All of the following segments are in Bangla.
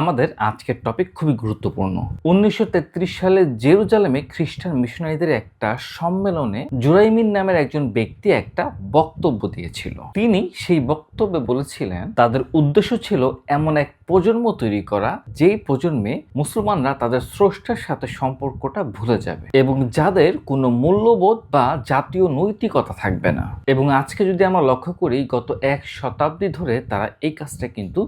আমাদের আজকের টপিক খুবই গুরুত্বপূর্ণ। উনিশশো তেত্রিশ সালে জেরুজালেমে খ্রিস্টান মিশনারিদের একটা সম্মেলনে জুরাইমিন নামের একজন ব্যক্তি একটা বক্তব্য দিয়েছিল। তিনি সেই বক্তব্যে বলেছিলেন, তাদের উদ্দেশ্য ছিল এমন এক প্রজন্ম তৈরি করা, যেই প্রজন্মে মুসলমানরা তাদের স্রষ্টার সাথে সম্পর্কটা ভুলে যাবে এবং যাদের কোনো মূল্যবোধ বা জাতীয় নৈতিকতা থাকবে না। এবং আজকে যদি আমরা লক্ষ্য করি, গত এক শতাব্দী ধরে তারা এই কাজটা কিন্তু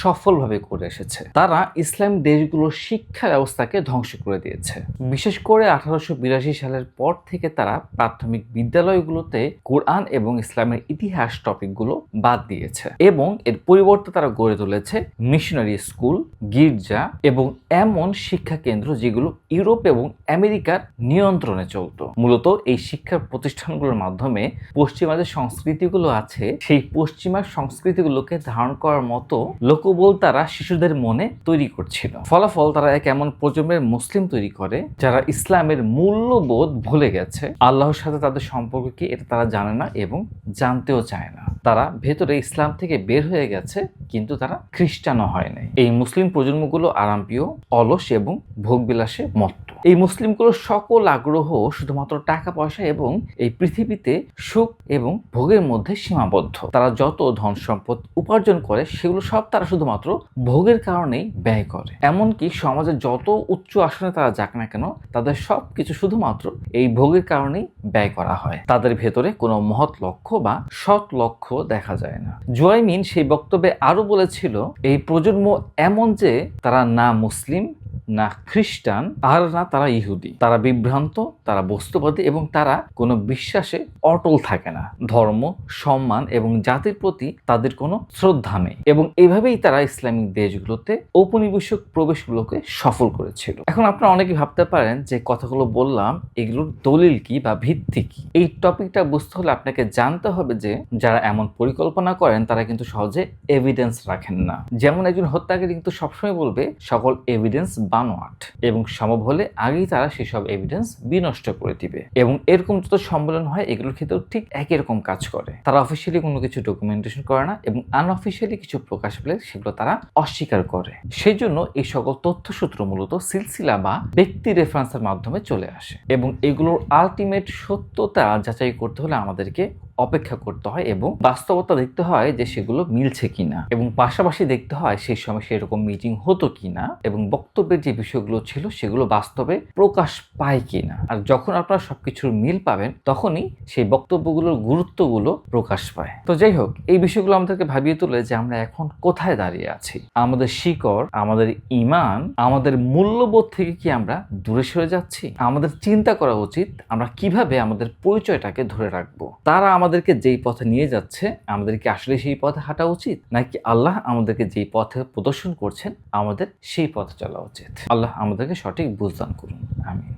সফলভাবে করে এসেছে। তারা ইসলাম দেশগুলোর শিক্ষা ব্যবস্থাকে ধ্বংস করে দিয়েছে। বিশেষ করে আঠারোশো বিরাশি সালের পর থেকে তারা প্রাথমিক বিদ্যালয়গুলোতে কোরআন এবং ইসলামের ইতিহাস টপিকগুলো বাদ দিয়েছে এবং এর পরিবর্তে তারা গড়ে তুলেছে মিশনারি স্কুল গির্জা এবং এমন শিক্ষা কেন্দ্র যেগুলো ইউরোপ এবং আমেরিকার নিয়ন্ত্রণে চলতো। মূলত এই শিক্ষা প্রতিষ্ঠানগুলোর মাধ্যমে পশ্চিমা যে সংস্কৃতিগুলো আছে। সেই পশ্চিমা সংস্কৃতিগুলোকে ধারণ করার মতো লোকবল তারা শিশুদের মনে তৈরি করছিল। ফলাফল তারা এক এমন প্রজন্মের মুসলিম তৈরি করে, যারা ইসলামের মূল্যবোধ ভুলে গেছে। আল্লাহর সাথে তাদের সম্পর্ক কি, এটা তারা জানে না এবং জানতেও চায় না। তারা ভেতরে ইসলাম থেকে বের হয়ে গেছে কিন্তু তারা খ্রিস্টানও হয় নাই। এই মুসলিম প্রজন্মগুলো আরামপ্রিয়, অলস এবং ভোগবিলাসে মত্ত। এই মুসলিমগুলোর সকল আগ্রহ শুধুমাত্র টাকা পয়সা এবং এই পৃথিবীতে সুখ এবং ভোগের মধ্যে সীমাবদ্ধ। তারা যত ধন সম্পদ উপার্জন করে, সেগুলো সব তারা শুধুমাত্র ভোগের কারণেই ব্যয় করে। এমনকি সমাজের যত উচ্চ আসনে তারা যাক না কেন, তাদের সব কিছু শুধুমাত্র এই ভোগের কারণেই ব্যয় করা হয়। তাদের ভেতরে কোনো মহৎ লক্ষ্য বা সৎ লক্ষ্য দেখা যায় না। জুয়াইমিন সেই বক্তব্যে আরও বলেছিল এই প্রজন্ম এমন যে তারা না মুসলিম না খ্রিস্টান আর না তারা ইহুদি। তারা বিভ্রান্ত, তারা বস্তুবাদী এবং তারা কোনো বিশ্বাসে অটল থাকে না। ধর্ম, সম্মান এবং জাতির প্রতি তাদের কোনো শ্রদ্ধা নেই এবং এভাবেই তারা ইসলামিক দেশগুলোতে ঔপনিবেশিক প্রবেশগুলোকে সফল করেছিল। এখন আপনারা অনেকে ভাবতে পারেন যে কথাগুলো বললাম, এগুলোর দলিল কি বা ভিত্তি কি? এই টপিকটা বুঝতে হলে আপনাকে জানতে হবে যে যারা এমন পরিকল্পনা করেন, তারা কিন্তু সহজে এভিডেন্স রাখেন না। যেমন একজন হত্যাকারী কিন্তু সবসময় বলবে, সকল এভিডেন্স বানোয়াট এবং সম্ভব হলে আগেই তারা সেসব এভিডেন্স বিনষ্ট করে দিবে। এবং এরকম যত সম্মেলন হয়, এগুলোর ক্ষেত্রেও ঠিক একই রকম কাজ করে। তারা অফিসিয়ালি কোনো কিছু ডকুমেন্টেশন করে না এবং আনঅফিসিয়ালি কিছু প্রকাশ পেলে সেগুলো তারা অস্বীকার করে। সেই জন্য এই সকল তথ্যসূত্র মূলত সিলসিলা বা ব্যক্তি রেফারেন্সের মাধ্যমে চলে আসে। এবং এগুলোর আলটিমেট সত্যতা যাচাই করতে হলে আমাদেরকে অপেক্ষা করতে হয় এবং বাস্তবতা দেখতে হয় যে সেগুলো মিলছে কিনা এবং পাশাপাশি দেখতে হয় সেই সময় সেরকম মিটিং হতো কিনা এবং বক্তব্যের যে বিষয়গুলো ছিল সেগুলো বাস্তবে প্রকাশ পায় কিনা। আর যখন আপনারা সবকিছুর মিল পাবেন, তখনই সেই বক্তব্যগুলোর গুরুত্বগুলো প্রকাশ পায়। তো যাই হোক, এই বিষয়গুলো আমাদেরকে ভাবিয়ে তোলে যে আমরা এখন কোথায় দাঁড়িয়ে আছি। আমাদের শিকড়, আমাদের ইমান, আমাদের মূল্যবোধ থেকে কি আমরা দূরে সরে যাচ্ছি? আমাদের চিন্তা করা উচিত আমরা কীভাবে আমাদের পরিচয়টাকে ধরে রাখব? তারা আমাদেরকে যেই পথে নিয়ে যাচ্ছে, আমাদেরকে আসলে সেই পথে হাঁটা উচিত? নাকি আল্লাহ আমাদেরকে যেই পথে প্রদর্শন করছেন, আমাদের সেই পথে চলা উচিত? আল্লাহ আমাদেরকে সঠিক বুঝদান করুন। আমি